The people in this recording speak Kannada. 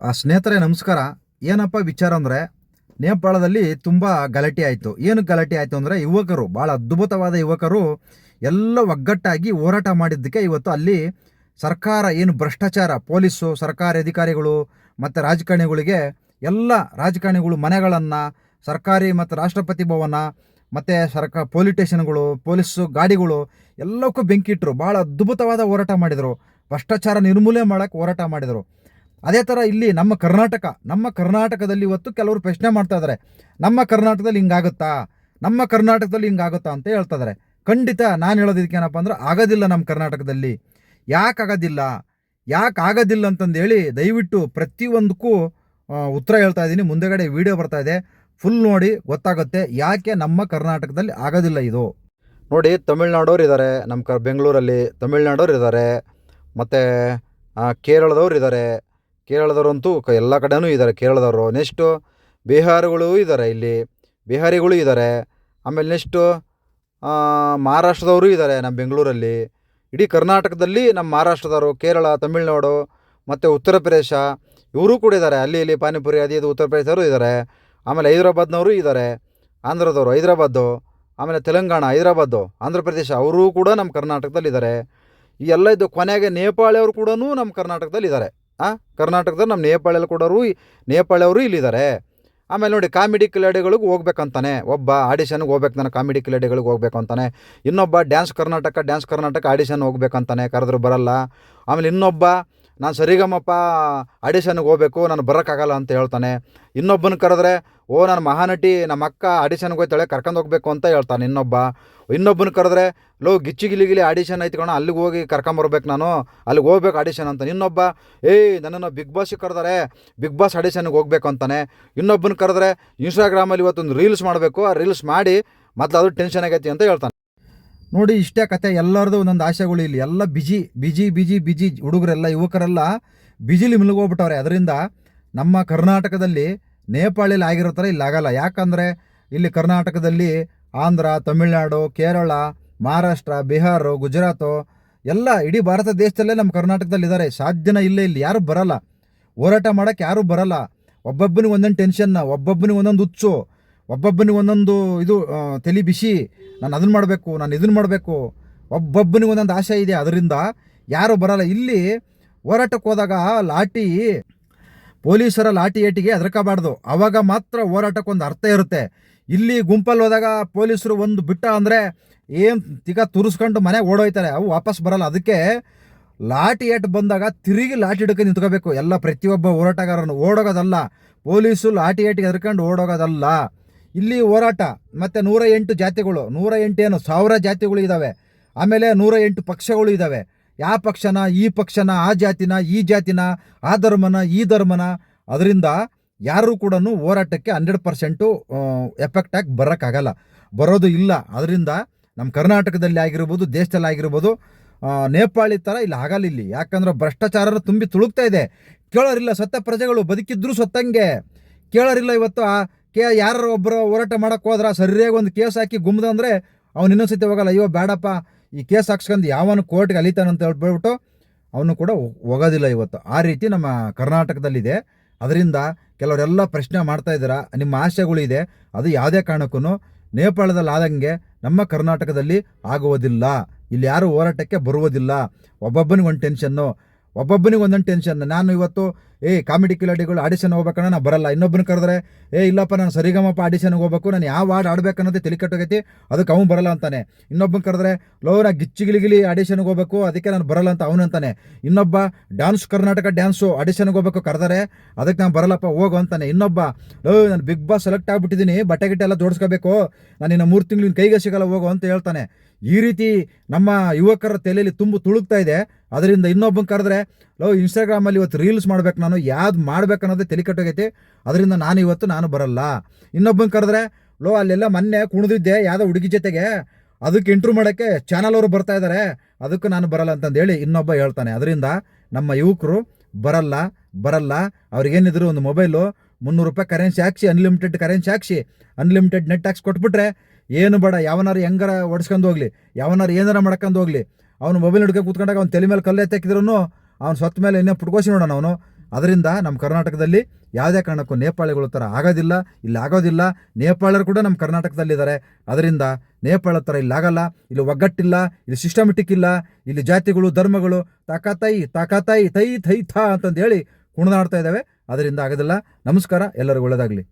ಆ, ಸ್ನೇಹಿತರೆ ನಮಸ್ಕಾರ. ಏನಪ್ಪ ವಿಚಾರ ಅಂದರೆ ನೇಪಾಳದಲ್ಲಿ ತುಂಬ ಗಲಾಟೆ ಆಯಿತು. ಏನು ಗಲಾಟೆ ಆಯಿತು ಅಂದರೆ ಯುವಕರು ಭಾಳ ಅದ್ಭುತವಾದ ಯುವಕರು ಎಲ್ಲ ಒಗ್ಗಟ್ಟಾಗಿ ಹೋರಾಟ ಮಾಡಿದ್ದಕ್ಕೆ ಇವತ್ತು ಅಲ್ಲಿ ಸರ್ಕಾರ ಏನು ಭ್ರಷ್ಟಾಚಾರ ಪೊಲೀಸು ಸರ್ಕಾರಿ ಅಧಿಕಾರಿಗಳು ಮತ್ತು ರಾಜಕಾರಣಿಗಳಿಗೆ ಎಲ್ಲ ರಾಜಕಾರಣಿಗಳು ಮನೆಗಳನ್ನು ಸರ್ಕಾರಿ ಮತ್ತು ರಾಷ್ಟ್ರಪತಿ ಭವನ ಮತ್ತು ಸರ್ಕಾರ ಪೊಲೀಸ್ ಸ್ಟೇಷನ್ಗಳು ಪೊಲೀಸು ಗಾಡಿಗಳು ಎಲ್ಲಕ್ಕೂ ಬೆಂಕಿ ಇಟ್ಟರು ಭಾಳ ಅದ್ಭುತವಾದ ಹೋರಾಟ ಮಾಡಿದರು. ಭ್ರಷ್ಟಾಚಾರ ನಿರ್ಮೂಲನೆ ಮಾಡೋಕ್ಕೆ ಹೋರಾಟ ಮಾಡಿದರು. ಅದೇ ಥರ ಇಲ್ಲಿ ನಮ್ಮ ಕರ್ನಾಟಕ, ನಮ್ಮ ಕರ್ನಾಟಕದಲ್ಲಿ ಇವತ್ತು ಕೆಲವರು ಪ್ರಶ್ನೆ ಮಾಡ್ತಾ ಇದ್ದಾರೆ ನಮ್ಮ ಕರ್ನಾಟಕದಲ್ಲಿ ಹಿಂಗಾಗುತ್ತಾ? ನಮ್ಮ ಕರ್ನಾಟಕದಲ್ಲಿ ಹಿಂಗಾಗುತ್ತಾ ಅಂತ ಹೇಳ್ತಾ ಇದ್ದಾರೆ ಖಂಡಿತ ನಾನು ಹೇಳೋದು ಏನಪ್ಪ ಅಂದ್ರೆ ಆಗೋದಿಲ್ಲ ನಮ್ಮ ಕರ್ನಾಟಕದಲ್ಲಿ. ಯಾಕೆ ಆಗೋದಿಲ್ಲ? ಯಾಕೆ ಆಗೋದಿಲ್ಲ ಅಂತಂದೇಳಿ ದಯವಿಟ್ಟು ಪ್ರತಿಯೊಂದಕ್ಕೂ ಉತ್ತರ ಹೇಳ್ತಾ ಇದ್ದೀನಿ ಮುಂದೆಗಡೆ ವಿಡಿಯೋ ಬರ್ತಾ ಇದೆ. ಫುಲ್ ನೋಡಿ ಗೊತ್ತಾಗುತ್ತೆ ಯಾಕೆ ನಮ್ಮ ಕರ್ನಾಟಕದಲ್ಲಿ ಆಗೋದಿಲ್ಲ ಇದು. ನೋಡಿ ತಮಿಳ್ನಾಡವ್ರು ಇದ್ದಾರೆ ನಮ್ಮ ಕ, ಬೆಂಗಳೂರಲ್ಲಿ ತಮಿಳ್ನಾಡವ್ರು ಇದ್ದಾರೆ ಮತ್ತು ಕೇರಳದವ್ರು ಇದ್ದಾರೆ ಕೇರಳದವ್ರಂತೂ ಎಲ್ಲ ಕಡೆನೂ ಇದ್ದಾರೆ ಕೇರಳದವರು. ನೆಕ್ಸ್ಟು ಬಿಹಾರಿಗಳು ಇದ್ದಾರೆ ಇಲ್ಲಿ. ಬಿಹಾರಿಗಳು ಇದ್ದಾರೆ. ಆಮೇಲೆ ನೆಕ್ಸ್ಟು ಮಹಾರಾಷ್ಟ್ರದವರು ಇದ್ದಾರೆ ನಮ್ಮ ಬೆಂಗಳೂರಲ್ಲಿ. ಇಡೀ ಕರ್ನಾಟಕದಲ್ಲಿ ನಮ್ಮ ಮಹಾರಾಷ್ಟ್ರದವರು, ಕೇರಳ, ತಮಿಳುನಾಡು, ಮತ್ತು ಉತ್ತರ ಪ್ರದೇಶ, ಇವರು ಕೂಡ ಇದ್ದಾರೆ. ಅಲ್ಲಿ, ಇಲ್ಲಿ ಪಾನಿಪುರಿ, ಅದು ಇದು ಉತ್ತರ ಪ್ರದೇಶದವರು ಇದ್ದಾರೆ. ಆಮೇಲೆ ಹೈದ್ರಾಬಾದ್ನವರು ಇದ್ದಾರೆ. ಆಂಧ್ರದವರು ಹೈದ್ರಾಬಾದು. ಆಮೇಲೆ ತೆಲಂಗಾಣ ಹೈದ್ರಾಬಾದು. ಆಂಧ್ರ ಪ್ರದೇಶ, ಅವರೂ ಕೂಡ ನಮ್ಮ ಕರ್ನಾಟಕದಲ್ಲಿದ್ದಾರೆ. ಈ ಎಲ್ಲ ಇದು ಕೊನೆಗೆ ನೇಪಾಳಿಯವರು ಕೂಡ ನಮ್ಮ ಕರ್ನಾಟಕದಲ್ಲಿ ಆ? ಕರ್ನಾಟಕದಲ್ಲಿ ನಮ್ಮ ನೇಪಾಳಿಯಲ್ಲಿ ಕೂಡ ನೇಪಾಳಿಯವರು ಇಲ್ಲಿದ್ದಾರೆ. ಆಮೇಲೆ ನೋಡಿ, ಕಾಮಿಡಿ ಕಿಲಾಡಿಗಳಿಗೆ ಹೋಗ್ಬೇಕಂತಾನೆ. ಒಬ್ಬ ಆಡಿಷನ್ಗೆ ಹೋಗ್ಬೇಕು ನಾನು ಕಾಮಿಡಿ ಕಿಲಾಡಿಗಳಿಗೆ ಹೋಗ್ಬೇಕು ಅಂತಾನೆ. ಇನ್ನೊಬ್ಬ dance Karnataka dance Karnataka audition ಹೋಗ್ಬೇಕಂತಾನೆ, ಕರೆದ್ರು ಬರಲ್ಲ. ಆಮೇಲೆ ಇನ್ನೊಬ್ಬ ನಾನು ಸರಿಗಮಪ್ಪ ಆಡಿಷನ್ಗೆ ಹೋಗ್ಬೇಕು, ನಾನು ಬರೋಕ್ಕಾಗಲ್ಲ ಅಂತ ಹೇಳ್ತಾನೆ. ಇನ್ನೊಬ್ಬನ ಕರೆದ್ರೆ, ಓ, ನಾನು ಮಹಾನಟಿ ನಮ್ಮ ಅಕ್ಕ ಆಡಿಷನ್ಗೆ ಹೋಗ್ತಾಳೆ ಕರ್ಕೊಂಡು ಹೋಗ್ಬೇಕು ಅಂತ ಹೇಳ್ತಾನೆ ಇನ್ನೊಬ್ಬ. ಇನ್ನೊಬ್ಬನ ಕರೆದ್ರೆ, ಲೋ, ಗಿಚ್ಚಿ ಗಿಲಿ ಗಿಲಿ ಆಡಿಷನ್ ಐತಿ ಕಣ, ಅಲ್ಲಿಗೆ ಹೋಗಿ ಕರ್ಕೊಂಬರ್ಬೇಕು ನಾನು, ಅಲ್ಲಿಗೆ ಹೋಗ್ಬೇಕು ಆಡಿಷನ್ ಅಂತ ಇನ್ನೊಬ್ಬ, ಏಯ್, ನನ್ನನ್ನು ಬಿಗ್ ಬಾಸಿಗೆ ಕರೆದಾರೆ, ಬಿಗ್ ಬಾಸ್ ಆಡಿಷನ್ಗೆ ಹೋಗ್ಬೇಕು ಅಂತಾನೆ. ಇನ್ನೊಬ್ಬನ ಕರೆದ್ರೆ, ಇನ್ಸ್ಟಾಗ್ರಾಮಲ್ಲಿ ಇವತ್ತೊಂದು ರೀಲ್ಸ್ ಮಾಡಬೇಕು, ಆ ರೀಲ್ಸ್ ಮಾಡಿ ಮತ್ತು ಅದು ಟೆನ್ಷನ್ ಆಗೈತಿ ಅಂತ ಹೇಳ್ತಾನೆ. ನೋಡಿ ಇಷ್ಟೇ ಕತೆ, ಎಲ್ಲರದು ಒಂದೊಂದು ಆಸೆಗಳು ಇಲ್ಲಿ. ಎಲ್ಲ ಬಿಜಿ ಬಿಜಿ ಬಿಜಿ ಬಿಜಿ ಹುಡುಗರೆಲ್ಲ, ಯುವಕರೆಲ್ಲ ಬಿಜಿಲಿ ಮುಳುಗೋಗ್ಬಿಟ್ಟವ್ರೆ. ಅದರಿಂದ ನಮ್ಮ ಕರ್ನಾಟಕದಲ್ಲಿ ನೇಪಾಳಿಲಿ ಆಗಿರೋ ಥರ ಇಲ್ಲಿ, ಆಗಲ್ಲ. ಯಾಕಂದರೆ ಇಲ್ಲಿ ಕರ್ನಾಟಕದಲ್ಲಿ ಆಂಧ್ರ, ತಮಿಳುನಾಡು, ಕೇರಳ, ಮಹಾರಾಷ್ಟ್ರ, ಬಿಹಾರ, ಗುಜರಾತು ಎಲ್ಲ ಇಡೀ ಭಾರತ ದೇಶದಲ್ಲೇ ನಮ್ಮ ಕರ್ನಾಟಕದಲ್ಲಿ ಇದ್ದಾರೆ ಸಾಧ್ಯನ ಇಲ್ಲೇ ಇಲ್ಲಿ, ಯಾರೂ ಬರಲ್ಲ. ಹೋರಾಟ ಮಾಡೋಕ್ಕೆ ಯಾರೂ ಬರಲ್ಲ. ಒಬ್ಬೊಬ್ಬನಿಗೆ ಒಂದೊಂದು ಟೆನ್ಷನ್ನ ಒಬ್ಬೊಬ್ಬನಿಗೆ ಒಂದೊಂದು ಹುಚ್ಚು. ಒಬ್ಬೊಬ್ಬನಿಗೆ ಒಂದೊಂದು ಇದು ತಲೆ ಬಿಸಿ, ನಾನು ಅದನ್ನು ಮಾಡಬೇಕು, ನಾನು ಇದನ್ನು ಮಾಡಬೇಕು. ಒಬ್ಬೊಬ್ಬನಿಗೆ ಒಂದೊಂದು ಆಸೆ ಇದೆ. ಅದರಿಂದ ಯಾರು ಬರಲ್ಲ. ಇಲ್ಲಿ ಹೋರಾಟಕ್ಕೆ ಹೋದಾಗ ಲಾಠಿ, ಪೊಲೀಸರ ಲಾಠಿ ಏಟಿಗೆ ಅದರ್ಕಬಾರ್ದು ಅವಾಗ ಮಾತ್ರ ಹೋರಾಟಕ್ಕೊಂದು ಅರ್ಥ ಇರುತ್ತೆ. ಇಲ್ಲಿ ಗುಂಪಲ್ಲಿ ಹೋದಾಗ ಪೊಲೀಸರು ಒಂದು ಬಿಟ್ಟ ಅಂದರೆ ಏನು ತಿಗ ತುರಿಸ್ಕೊಂಡು ಮನೆ ಓಡೋಯ್ತಾರೆ. ಅವು ವಾಪಸ್ ಬರಲ್ಲ. ಅದಕ್ಕೆ ಲಾಠಿ ಏಟ್ ಬಂದಾಗ ತಿರುಗಿ ಲಾಠಿ ಹಿಡ್ಕೊಂಡು ನಿಂತ್ಕೋಬೇಕು. ಎಲ್ಲ ಪ್ರತಿಯೊಬ್ಬ ಹೋರಾಟಗಾರನು ಓಡೋಗೋದಲ್ಲ. ಪೊಲೀಸು ಲಾಠಿ ಏಟಿಗೆ ಹೆದರ್ಕೊಂಡು ಓಡೋಗೋದಲ್ಲ. ಇಲ್ಲಿ ಹೋರಾಟ, ಮತ್ತು ನೂರ ಎಂಟು ಜಾತಿಗಳು, ನೂರ ಏನು, ಸಾವಿರ ಜಾತಿಗಳು ಇದ್ದಾವೆ ಆಮೇಲೆ ನೂರ ಎಂಟು ಪಕ್ಷಗಳು ಇದ್ದಾವೆ ಯಾವ ಪಕ್ಷನ, ಈ ಪಕ್ಷನ, ಆ ಜಾತಿನ, ಈ ಜಾತಿನ, ಆ ಧರ್ಮನ, ಈ ಧರ್ಮನ. ಅದರಿಂದ ಯಾರೂ ಕೂಡ ಹೋರಾಟಕ್ಕೆ ಹಂಡ್ರೆಡ್ ಪರ್ಸೆಂಟು ಎಫೆಕ್ಟ್ ಆಗಿ ಬರೋಕ್ಕಾಗಲ್ಲ. ಬರೋದು ಇಲ್ಲ. ಅದರಿಂದ ನಮ್ಮ ಕರ್ನಾಟಕದಲ್ಲಿ ಆಗಿರ್ಬೋದು, ದೇಶದಲ್ಲಿ ಆಗಿರ್ಬೋದು ನೇಪಾಳಿ ಥರ ಇಲ್ಲಿ ಆಗಲ್ಲ ಇಲ್ಲಿ. ಯಾಕಂದ್ರೆ ಭ್ರಷ್ಟಾಚಾರ ತುಂಬಿ ತುಳುಕ್ತಾ ಇದೆ. ಕೇಳೋರಿಲ್ಲ ಸತ್ತ ಪ್ರಜೆಗಳು, ಬದುಕಿದ್ರು ಸತ್ತಂಗೆ. ಕೇಳೋರಿಲ್ಲ ಇವತ್ತು ಆ ಕೇ ಯಾರು ಒಬ್ಬರು ಹೋರಾಟ ಮಾಡಕ್ಕೆ ಹೋದ್ರೆ ಸರಿಯಾಗಿ ಒಂದು ಕೇಸ್ ಹಾಕಿ ಗುಮ್ದ ಅಂದರೆ ಅವ್ನು ಇನ್ನೊಂದ್ಸತಿ ಹೋಗಲ್ಲ. ಅಯ್ಯೋ ಬೇಡಪ್ಪ ಈ ಕೇಸ್ ಹಾಕ್ಸ್ಕೊಂಡು ಯಾವನು ಕೋರ್ಟ್ಗೆ ಅಲಿತಾನಂತ ಹೇಳ್ಬಿಟ್ಟು ಅವನು ಕೂಡ ಹೋಗೋದಿಲ್ಲ ಇವತ್ತು. ಆ ರೀತಿ ನಮ್ಮ ಕರ್ನಾಟಕದಲ್ಲಿದೆ. ಅದರಿಂದ ಕೆಲವರೆಲ್ಲ ಪ್ರಶ್ನೆ ಮಾಡ್ತಾ ಇದ್ದೀರಾ. ನಿಮ್ಮ ಆಸೆಗಳಿದೆ ಅದು ಯಾವುದೇ ಕಾರಣಕ್ಕೂ ನೇಪಾಳದಲ್ಲಿ ಆದಂಗೆ ನಮ್ಮ ಕರ್ನಾಟಕದಲ್ಲಿ ಆಗುವುದಿಲ್ಲ. ಇಲ್ಲಿ ಯಾರು ಹೋರಾಟಕ್ಕೆ ಬರುವುದಿಲ್ಲ. ಒಬ್ಬೊಬ್ಬನಿಗೆ ಒಂದು ಟೆನ್ಷನ್ನು ಒಬ್ಬೊಬ್ಬನಿಗೆ ಒಂದೊಂದು ಟೆನ್ಷನ್ ನಾನು ಇವತ್ತು ಏ, ಕಾಮಿಡಿ ಕಿಲಾಡಿಗಳು ಆಡಿಷನ್ ಹೋಗ್ಬೇಕಣ್ಣ ನಾನು ಬರಲ್ಲ. ಇನ್ನೊಬ್ಬನ ಕರೆದ್ರೆ, ಏ, ಇಲ್ಲಪ್ಪ, ನಾನು ಸರಿಗಮಪ್ಪ ಆಡಿಷನ್ಗೆ ಹೋಗ್ಬೇಕು, ನಾನು ಯಾವ ಹಾಡು ಆಡ್ಬೇಕನ್ನೋದೇ ತಲೆ ಕಟ್ಟೋಗೈತಿ, ಅದಕ್ಕೆ ಅವನು ಬರಲ್ಲ ಅಂತಾನೆ. ಇನ್ನೊಬ್ಬನ ಕರೆದ್ರೆ, ಲೋ, ನಾ ಗಿಲಿ ಗಿಲಿಗಿಲಿ ಆಡಿಷನ್ಗೆ ಹೋಗ್ಬೇಕು, ಅದಕ್ಕೆ ನಾನು ಬರಲ್ಲ ಅಂತ ಅವನು ಇನ್ನೊಬ್ಬ, ಡ್ಯಾನ್ಸ್ ಕರ್ನಾಟಕ ಡ್ಯಾನ್ಸು ಆಡಿಷನ್ಗೆ ಹೋಗ್ಬೇಕು ಕರೆದರೆ, ಅದಕ್ಕೆ ನಾನು ಬರಲ್ಲಪ್ಪ, ಹೋಗು ಅಂತಾನೆ. ಇನ್ನೊಬ್ಬ, ಲೋ, ನಾನು ಬಿಗ್ ಬಾಸ್ ಸೆಲೆಕ್ಟ್ ಆಗಿಬಿಟ್ಟಿದ್ದೀನಿ, ಬಟ್ಟೆ ಗಿಟ್ಟೆ ಎಲ್ಲ ಜೋಡಿಸ್ಕೋಬೇಕು, ನಾನು ಇನ್ನು ಮೂರು ತಿಂಗಳು ಕೈಗೆ ಸಿಗಲ್ಲ, ಹೋಗು ಅಂತ ಹೇಳ್ತಾನೆ. ಈ ರೀತಿ ನಮ್ಮ ಯುವಕರ ತಲೆಯಲ್ಲಿ ತುಂಬು ತುಳುಕ್ತಾ ಇದೆ. ಅದರಿಂದ ಇನ್ನೊಬ್ಬನ ಕರೆದ್ರೆ ಲೋ ಇನ್ಸ್ಟಾಗ್ರಾಮಲ್ಲಿ ಇವತ್ತು ರೀಲ್ಸ್ ಮಾಡ್ಬೇಕು ನಾನು ಯಾವ್ದು ಮಾಡ್ಬೇಕು ಅನ್ನೋದೇ ತಲೆ ಕೆಟ್ಟೋಗೈತಿ ಅದರಿಂದ ನಾನು ಇವತ್ತು ನಾನು ಬರಲ್ಲ. ಇನ್ನೊಬ್ಬನ ಕರೆದ್ರೆ, ಲೋ, ಅಲ್ಲೆಲ್ಲ ಮೊನ್ನೆ ಕುಣಿದಿದ್ದೆ, ಯಾವುದೋ ಹುಡುಗಿ ಜೊತೆಗೆ. ಅದಕ್ಕೆ ಇಂಟ್ರೂ ಮಾಡೋಕ್ಕೆ ಚಾನಲ್ ಅವರು ಬರ್ತಾ ಇದ್ದಾರೆ ಅದಕ್ಕೆ ನಾನು ಬರಲ್ಲ ಅಂತಂದೇಳಿ ಇನ್ನೊಬ್ಬ ಹೇಳ್ತಾನೆ. ಅದರಿಂದ ನಮ್ಮ ಯುವಕರು ಬರಲ್ಲ ಬರಲ್ಲ. ಅವ್ರಿಗೇನಿದ್ರು ಒಂದು ಮೊಬೈಲು ಮುನ್ನೂರು ರೂಪಾಯಿ ಕರೆನ್ಸಿ ಹಾಕ್ಸಿ ಅನ್ಲಿಮಿಟೆಡ್ ಕರೆನ್ಸಿ ಹಾಕ್ಸಿ ಅನ್ಲಿಮಿಟೆಡ್ ನೆಟ್ ಹಾಕ್ಸ್ ಕೊಟ್ಬಿಟ್ರೆ ಏನು ಬೇಡ. ಯಾವನಾರು ಹೆಂಗಾರ ಹೊಡ್ಸ್ಕೊಂಡು ಹೋಗ್ಲಿ, ಯಾವನಾರು ಏನಾರ ಮಾಡ್ಕೊಂಡು ಹೋಗ್ಲಿ. ಅವ್ನು ಮೊಬೈಲ್ ಹಿಡ್ಕೊಂಡು ಕೂತ್ಕೊಂಡಾಗ ಅವ್ನು ತಲೆ ಮೇಲೆ ಕಲ್ಲು ಎತ್ತಾಕಿದ್ರು ಅವ್ನು ಸತ್ತ ಮೇಲೆ ಇನ್ನೇ ಪುಟ್ಕೋಸಿ ನೋಡೋಣ ಅವನು. ಅದರಿಂದ ನಮ್ಮ ಕರ್ನಾಟಕದಲ್ಲಿ ಯಾವುದೇ ಕಾರಣಕ್ಕೂ ನೇಪಾಳಿಗಳ ಥರ ಆಗೋದಿಲ್ಲ, ಇಲ್ಲಿ ಆಗೋದಿಲ್ಲ. ನೇಪಾಳರು ಕೂಡ ನಮ್ಮ ಕರ್ನಾಟಕದಲ್ಲಿದ್ದಾರೆ. ಅದರಿಂದ ನೇಪಾಳ ಥರ ಇಲ್ಲಿ ಆಗಲ್ಲ. ಇಲ್ಲಿ ಒಗ್ಗಟ್ಟಿಲ್ಲ, ಇಲ್ಲಿ ಸಿಸ್ಟಮೆಟಿಕ್ ಇಲ್ಲ. ಇಲ್ಲಿ ಜಾತಿಗಳು, ಧರ್ಮಗಳು ತಾಕಾತೈ ತಾಕಾತಾಯಿ ತೈ ಥೈ, ಥಾ ಅಂತಂದು ಹೇಳಿ ಕುಣಿದಾಡ್ತಾ ಇದ್ದಾವೆ. ಅದರಿಂದ ಆಗೋದಿಲ್ಲ. ನಮಸ್ಕಾರ, ಎಲ್ಲರಿಗೂ ಒಳ್ಳೆಯದಾಗಲಿ.